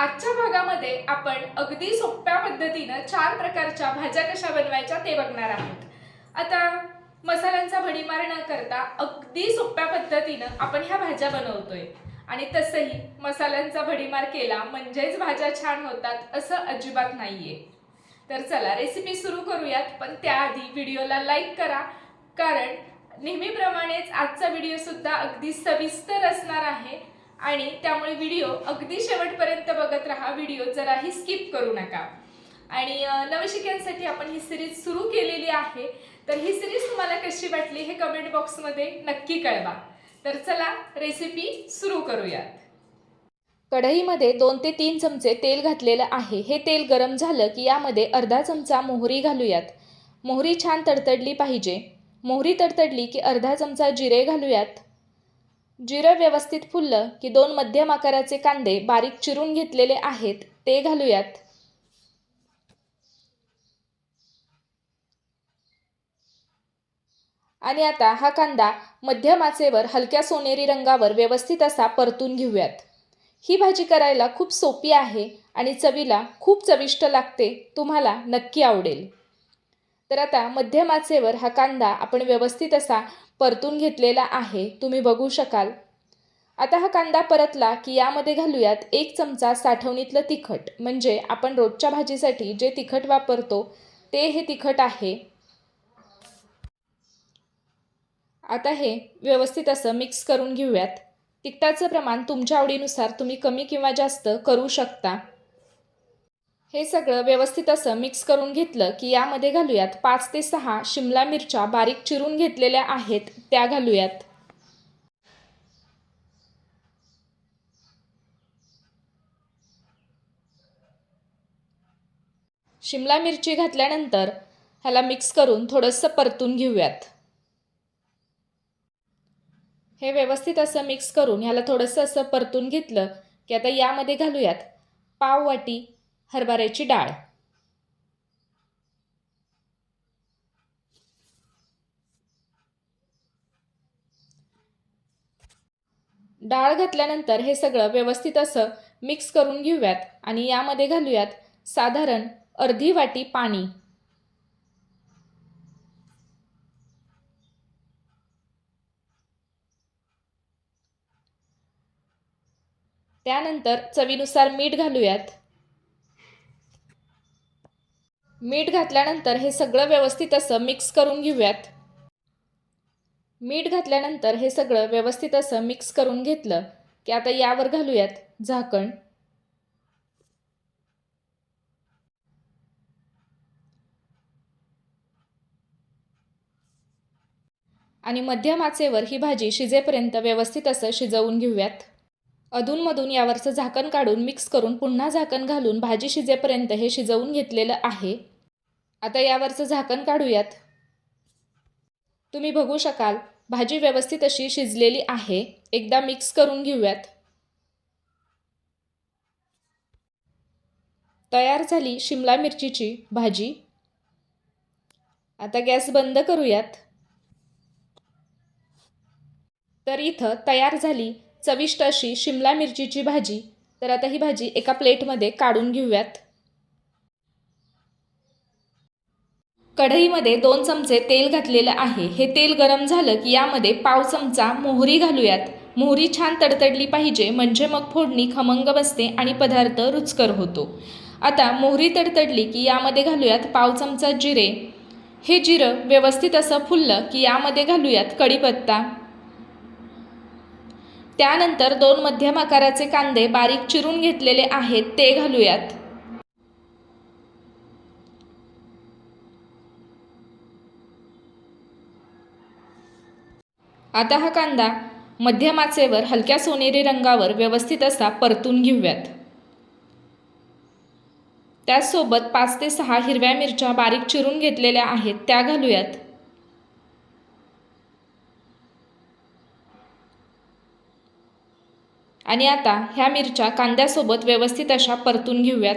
आजच्या भागामध्ये आपण अगदी सोप्या पद्धतीनं चार प्रकारच्या भाज्या कशा बनवायच्या ते बघणार आहोत. आता मसाल्यांचा भडीमार न करता अगदी सोप्या पद्धतीनं आपण ह्या भाज्या बनवतोय. आणि तसंही मसाल्यांचा भडीमार केला म्हणजेच भाज्या छान होतात असं अजिबात नाहीये. तर चला रेसिपी सुरू करूयात पण त्याआधी व्हिडिओला लाईक करा कारण नेहमीप्रमाणेच आजचा व्हिडिओ सुद्धा अगदी सविस्तर असणार आहे. आणि त्यामुळे व्हिडिओ अगदी शेवटपर्यंत बघत राहा. व्हिडिओ जराही स्किप करू नका. आणि नवशिक्यांसाठी आपण ही सिरीज सुरू केलेली आहे. तर ही सिरीज तुम्हाला कशी वाटली हे कमेंट बॉक्समध्ये नक्की कळवा. तर चला रेसिपी सुरू करूयात. कढईमध्ये दोन ते तीन चमचे तेल घातलेलं आहे. हे तेल गरम झालं की यामध्ये अर्धा चमचा मोहरी घालूयात. मोहरी छान तडतडली पाहिजे. मोहरी तडतडली की अर्धा चमचा जिरे घालूयात. जिरं व्यवस्थित फुललं की दोन मध्यम आकाराचे कांदे बारीक चिरून घेतलेले आहेत ते घालूयात. आणि आता हा कांदा मध्यम आचेवर हलक्या सोनेरी रंगावर व्यवस्थित असा परतून घेऊयात. ही भाजी करायला खूप सोपी आहे आणि चवीला खूप चविष्ट लागते तुम्हाला नक्की आवडेल. तर आता मध्यम आचेवर हा कांदा आपण व्यवस्थित असा परतून घेतलेला आहे. तुम्ही बघू शकाल. आता हा कांदा परतला की यामध्ये घालूयात एक चमचा साठवणीतलं तिखट. म्हणजे आपण रोजच्या भाजीसाठी जे तिखट वापरतो ते हे तिखट आहे. आता हे व्यवस्थित असं मिक्स करून घेऊयात. तिखटाचं प्रमाण तुमच्या आवडीनुसार तुम्ही कमी किंवा जास्त करू शकता. हे सगळं व्यवस्थित असं मिक्स करून घेतलं की यामध्ये घालूयात पाच ते सहा शिमला मिरच्या बारीक चिरून घेतलेल्या आहेत त्या घालूयात. शिमला मिरची घातल्यानंतर ह्याला मिक्स करून थोडंसं परतून घेऊयात. हे व्यवस्थित असं मिक्स करून ह्याला थोडंसं असं परतून घेतलं की आता यामध्ये घालूयात पाव वाटी हरभऱ्याची डाळ. डाळ घातल्यानंतर हे सगळं व्यवस्थित असं मिक्स करून घेऊयात आणि यामध्ये घालूयात साधारण अर्धी वाटी पाणी. त्यानंतर चवीनुसार मीठ घालूयात. मीठ घातल्यानंतर हे सगळं व्यवस्थित असं मिक्स करून घेऊयात. मीठ घातल्यानंतर हे सगळं व्यवस्थित असं मिक्स करून घेतलं की आता यावर घालूयात झाकण. आणि मध्यम आचेवर ही भाजी शिजेपर्यंत व्यवस्थित असं शिजवून घेऊयात. अधूनमधून यावरचं झाकण काढून मिक्स करून पुन्हा झाकण घालून भाजी शिजेपर्यंत हे शिजवून घेतलेलं आहे. आता यावरचं झाकण काढूयात. तुम्ही बघू शकाल भाजी व्यवस्थित अशी शिजलेली आहे. एकदा मिक्स करून घेऊयात. तयार झाली शिमला मिरचीची भाजी. आता गॅस बंद करूयात. तर इथं तयार झाली चविष्ट अशी शिमला मिरचीची भाजी. तर आता ही भाजी एका प्लेटमध्ये काढून घेऊयात. कढईमध्ये दोन चमचे तेल घातलेलं आहे. हे तेल गरम झालं की यामध्ये पाव चमचा मोहरी घालूयात. मोहरी छान तडतडली पाहिजे म्हणजे मग फोडणी खमंग बसते आणि पदार्थ रुचकर होतो. आता मोहरी तडतडली की यामध्ये घालूयात पाव चमचा जिरे. हे जिरं व्यवस्थित असं फुललं की यामध्ये घालूयात कढीपत्ता. त्यानंतर दोन मध्यम आकाराचे कांदे बारीक चिरून घेतलेले आहेत ते घालूयात. आता हा कांदा मध्यम आचेवर हलक्या सोनेरी रंगावर व्यवस्थित असा परतून घेऊयात. त्याचसोबत पाच ते सहा हिरव्या मिरच्या बारीक चिरून घेतलेल्या आहेत त्या घालूयात. आणि आता ह्या मिरच्या कांद्यासोबत व्यवस्थित अशा परतून घेऊयात.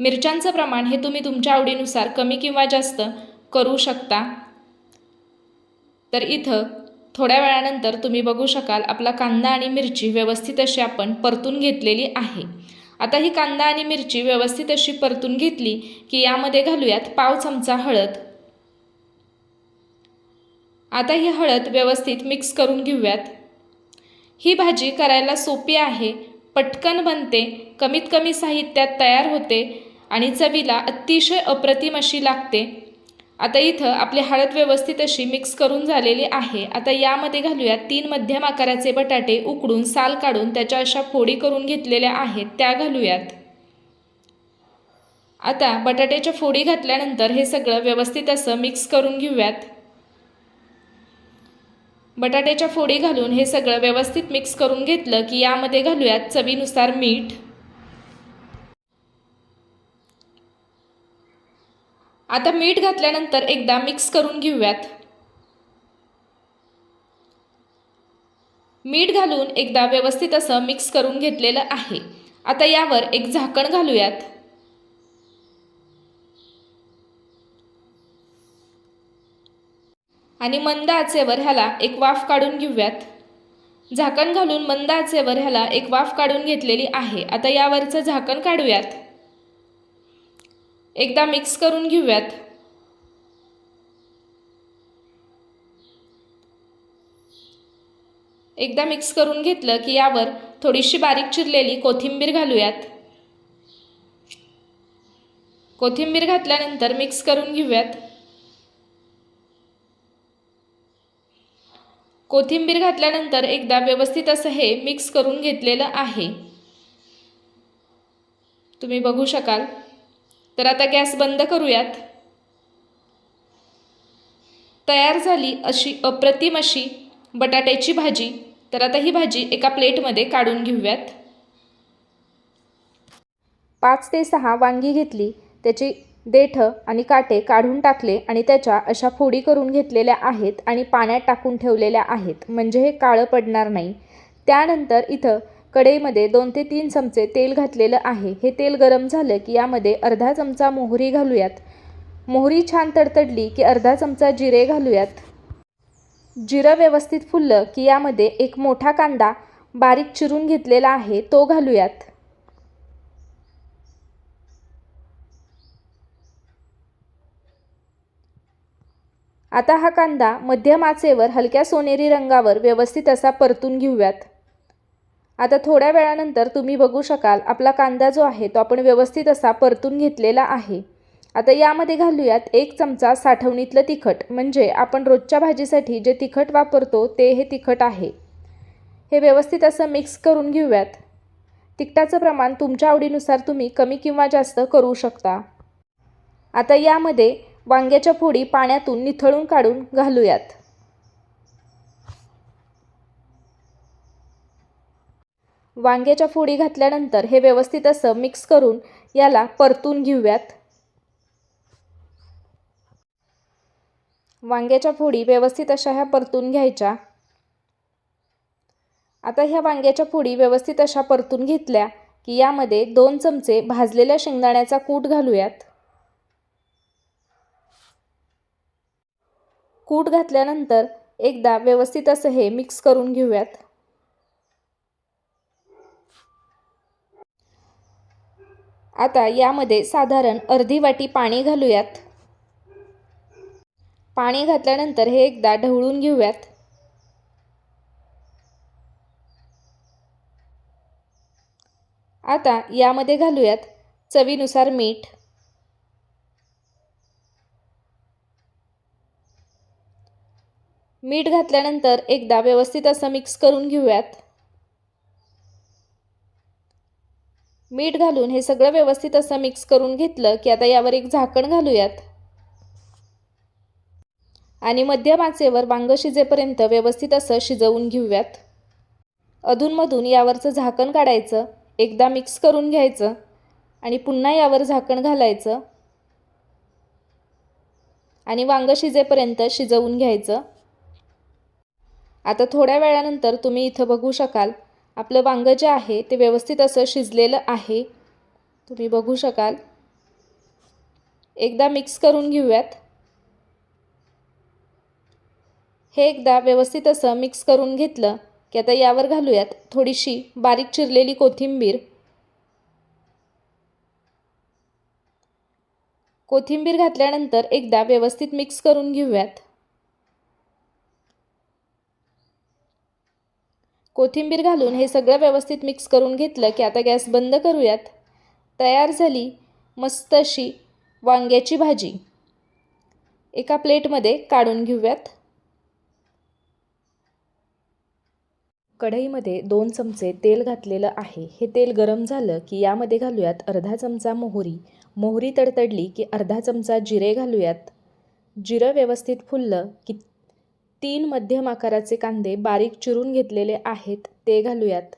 मिरच्यांचं प्रमाण हे तुम्ही तुमच्या आवडीनुसार कमी किंवा जास्त करू शकता. तर इथं थोड्या वेळानंतर तुम्ही बघू शकाल आपला कांदा आणि मिरची व्यवस्थित अशी आपण परतून घेतलेली आहे. आता ही कांदा आणि मिरची व्यवस्थित अशी परतून घेतली की यामध्ये घालूयात पाव चमचा हळद. आता ही हळद व्यवस्थित मिक्स करून घेऊयात. ही भाजी करायला सोपी आहे. पटकन बनते कमीत कमी साहित्यात तयार होते आणि चवीला अतिशय अप्रतिम अशी लागते. आता इथं आपली हळद व्यवस्थित अशी मिक्स करून झालेली आहे. आता यामध्ये घालूयात तीन मध्यम आकाराचे बटाटे उकडून साल काढून त्याच्या अशा फोडी करून घेतलेल्या आहेत. त्या घालूयात. आता बटाट्याच्या फोडी घातल्यानंतर हे सगळं व्यवस्थित असं मिक्स करून घेऊयात. बटाट्याच्या फोडी घालून हे सगळं व्यवस्थित मिक्स करून घेतलं की यामध्ये घालूयात चवीनुसार मीठ. आता मीठ घातल्यानंतर एकदा मिक्स करून घेऊयात. मीठ घालून एकदा व्यवस्थित असं मिक्स करून घेतलेलं आहे. आता यावर एक झाकण घालूयात. आणि मंद आचेवर ह्याला एक वाफ काढून घेऊयात. झाकण घालून मंद आचेवर ह्याला एक वाफ काढून घेतलेली आहे. आता यावरचं झाकण काढूयात. एकदा मिक्स करून घेऊयात. एकदा मिक्स करून घेतलं की यावर थोडीशी बारीक चिरलेली कोथिंबीर घालूयात. कोथिंबीर घातल्यानंतर मिक्स करून घेऊयात. कोथिंबीर घातल्यानंतर एकदा व्यवस्थित असं हे मिक्स करून घेतलेलं आहे. तुम्ही बघू शकाल. तर आता गॅस बंद करूयात. तयार झाली अशी अप्रतिम अशी बटाट्याची भाजी. तर आता ही भाजी एका प्लेटमध्ये काढून घेऊयात. पाच ते सहा वांगी घेतली. त्याची देठं आणि काटे काढून टाकले आणि त्याच्या अशा फोडी करून घेतलेल्या आहेत आणि पाण्यात टाकून ठेवलेल्या आहेत. म्हणजे हे काळं पडणार नाही. त्यानंतर इथं कढईमध्ये दोन ते तीन चमचे तेल घातलेलं आहे. हे तेल गरम झालं की यामध्ये अर्धा चमचा मोहरी घालूयात. मोहरी छान तडतडली की अर्धा चमचा जिरे घालूयात. जिरं व्यवस्थित फुललं की यामध्ये एक मोठा कांदा बारीक चिरून घेतलेला आहे तो घालूयात. आता हा कांदा मध्यम आचेवर हलक्या सोनेरी रंगावर व्यवस्थित असा परतून घेऊयात. आता थोड्या वेळानंतर तुम्ही बघू शकाल आपला कांदा जो आहे तो आपण व्यवस्थित असा परतून घेतलेला आहे. आता यामध्ये घालूयात एक चमचा साठवणीतलं तिखट म्हणजे आपण रोजच्या भाजीसाठी जे तिखट वापरतो ते हे तिखट आहे. हे व्यवस्थित असं मिक्स करून घेऊयात. तिखटाचं प्रमाण तुमच्या आवडीनुसार तुम्ही कमी किंवा जास्त करू शकता. आता यामध्ये वांग्याच्या फोडी पाण्यातून निथळून काढून घालूयात. वांग्याच्या फोडी घातल्यानंतर हे व्यवस्थित असं मिक्स करून याला परतून घेऊयात. वांग्याच्या फोडी व्यवस्थित अशा ह्या परतून घ्यायच्या. आता ह्या वांग्याच्या फोडी व्यवस्थित अशा परतून घेतल्या की यामध्ये दोन चमचे भाजलेल्या शेंगदाण्याचा कूट घालूयात. कूट घातल्यानंतर एकदा व्यवस्थित असं हे मिक्स करून घेऊयात. आता यामध्ये साधारण अर्धी वाटी पाणी घालूयात. पाणी घातल्यानंतर हे एकदा ढवळून घेऊयात. आता यामध्ये घालूयात चवीनुसार मीठ. मीठ घातल्यानंतर एकदा व्यवस्थित असं मिक्स करून घेऊयात. मीठ घालून हे सगळं व्यवस्थित असं मिक्स करून घेतलं की आता यावर एक झाकण घालूयात. आणि मध्यम आचेवर वांग शिजेपर्यंत व्यवस्थित असं शिजवून घेऊयात. अधूनमधून यावरचं झाकण काढायचं एकदा मिक्स करून घ्यायचं आणि पुन्हा यावर झाकण घालायचं. आणि वांग शिजेपर्यंत शिजवून घ्यायचं. आता थोड्या वेळानंतर तुम्ही इथं बघू शकाल. आपलं वांगं जे आहे ते व्यवस्थित असं शिजलेलं आहे. तुम्ही बघू शकाल. एकदा मिक्स करून घेऊयात. हे एकदा व्यवस्थित असं मिक्स करून घेतलं की आता यावर घालूयात थोडीशी बारीक चिरलेली कोथिंबीर. कोथिंबीर घातल्यानंतर एकदा व्यवस्थित मिक्स करून घेऊयात. कोथिंबीर घालून हे सगळं व्यवस्थित मिक्स करून घेतलं की आता गॅस बंद करूयात. तयार झाली मस्त अशी वांग्याची भाजी. एका प्लेटमध्ये काढून घेऊयात. कढईमध्ये दोन चमचे तेल घातलेलं आहे. हे तेल गरम झालं की यामध्ये घालूयात अर्धा चमचा मोहरी. मोहरी तडतडली की अर्धा चमचा जिरे घालूयात. जिरं व्यवस्थित फुललं की तीन मध्यम आकाराचे कांदे बारीक चिरून घेतलेले आहेत ते घालूयात.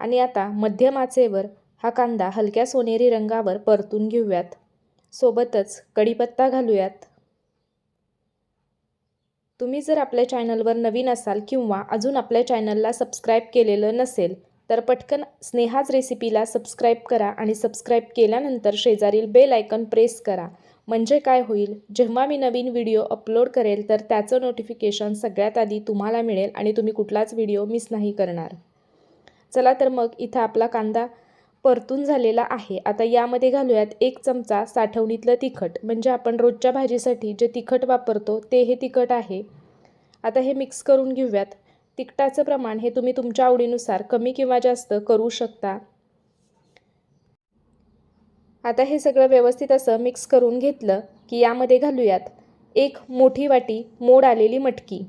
आणि आता मध्यम आचेवर हा कांदा हलक्या सोनेरी रंगावर परतून घेऊयात. सोबतच कढीपत्ता घालूयात. तुम्ही जर आपल्या चॅनलवर नवीन असाल किंवा अजून आपल्या चॅनलला सबस्क्राईब केलेलं नसेल तर पटकन स्नेहाज रेसिपीला सबस्क्राईब करा आणि सबस्क्राईब केल्यानंतर शेजारील बेल आयकन प्रेस करा. म्हणजे काय होईल? जेव्हा मी नवीन व्हिडिओ अपलोड करेल तर त्याचं नोटिफिकेशन सगळ्यात आधी तुम्हाला मिळेल आणि तुम्ही कुठलाच व्हिडिओ मिस नाही करणार. चला तर मग इथं आपला कांदा परतून झालेला आहे. आता यामध्ये घालूयात एक चमचा साठवणीतलं तिखट. म्हणजे आपण रोजच्या भाजीसाठी जे तिखट वापरतो ते हे तिखट आहे. आता हे मिक्स करून घेऊयात. तिखटाचं प्रमाण हे तुम्ही तुमच्या आवडीनुसार कमी किंवा जास्त करू शकता. आता हे सगळं व्यवस्थित असं मिक्स करून घेतलं की यामध्ये घालूयात. एक मोठी वाटी मोड आलेली मटकी.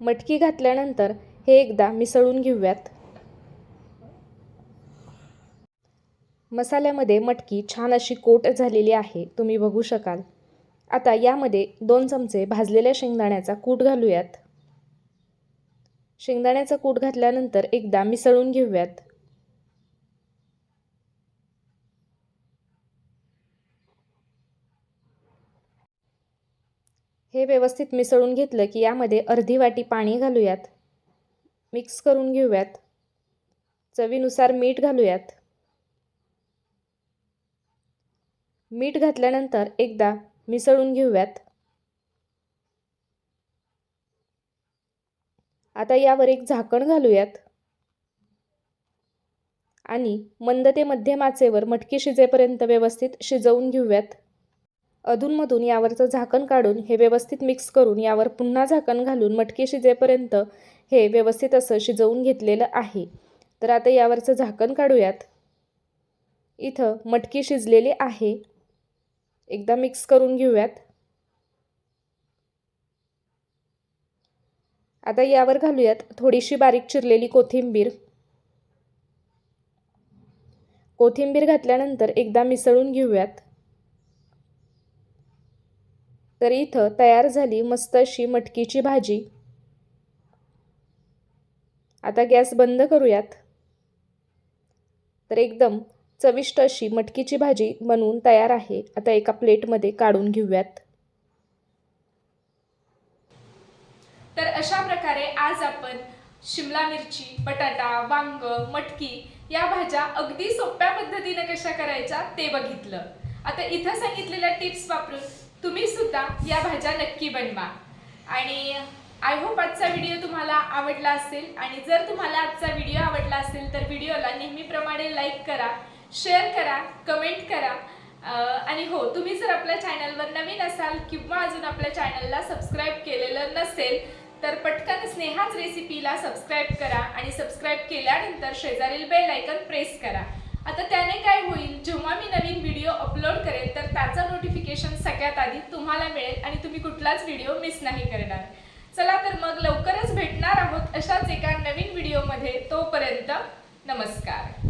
मटकी घातल्यानंतर हे एकदा मिसळून घेऊयात. मसाल्यामध्ये मटकी छान अशी कोट झालेली आहे तुम्ही बघू शकाल. आता यामध्ये दोन चमचे भाजलेल्या शेंगदाण्याचा कूट घालूयात. शेंगदाण्याचा कूट घातल्यानंतर एकदा मिसळून घेऊयात. हे व्यवस्थित मिसळून घेतलं की यामध्ये अर्धी वाटी पाणी घालूयात. मिक्स करून घेऊयात. चवीनुसार मीठ घालूयात. मीठ घातल्यानंतर एकदा मिसळून घेऊयात. आता यावर एक झाकण घालूयात. आणि मंद ते मध्यम आचेवर मटकी शिजेपर्यंत व्यवस्थित शिजवून घेऊयात. अधूनमधून यावरचं झाकण काढून हे व्यवस्थित मिक्स करून यावर पुन्हा झाकण घालून मटकी शिजेपर्यंत हे व्यवस्थित असं शिजवून घेतलेलं आहे. तर आता यावरचं झाकण काढूयात. इथं मटकी शिजलेली आहे. एकदा मिक्स करून घेऊयात. आता यावर घालूयात थोडीशी बारीक चिरलेली कोथिंबीर. कोथिंबीर घातल्यानंतर एकदा मिसळून घेऊयात. तर इथं तयार झाली मस्त अशी मटकीची भाजी. आता गॅस बंद करूयात. तर एकदम चविष्ट अशी मटकीची भाजी बनवून तयार आहे. आता एका प्लेटमध्ये काढून घेऊयात. तर अशा प्रकारे आज आपण शिमला मिरची बटाटा वांग मटकी या भाज्या अगदी सोप्या पद्धतीने कशा करायच्या ते बघितलं. आता इथं सांगितलेल्या टिप्स वापरून तुम्ही सुद्धा या भाज्या नक्की बनवा. आणि आय होप आजचा व्हिडिओ तुम्हाला आवडला असेल. आणि जर तुम्हाला आजचा व्हिडिओ आवडला असेल तर व्हिडिओला नेहमीप्रमाणे लाईक करा. शेअर करा कमेंट करा. आणि हो तुम्ही जर आपल्या चॅनलवर नवीन असाल किंवा अजून आपल्या चॅनलला सबस्क्राईब केलेलं नसेल तर पटकन स्नेहाच रेसिपीला सबस्क्राईब करा आणि सबस्क्राईब केल्यानंतर शेजारील बेल आयकन प्रेस करा. आता त्याने काय होईल जेव्हा मी नवीन व्हिडिओ अपलोड करेल तर त्याचं नोटिफिकेशन सगळ्यात आधी तुम्हाला मिळेल आणि तुम्ही कुठलाच व्हिडिओ मिस नाही करणार. चला तर मग लवकरच भेटणार आहोत अशाच एका नवीन व्हिडिओमध्ये. तोपर्यंत नमस्कार.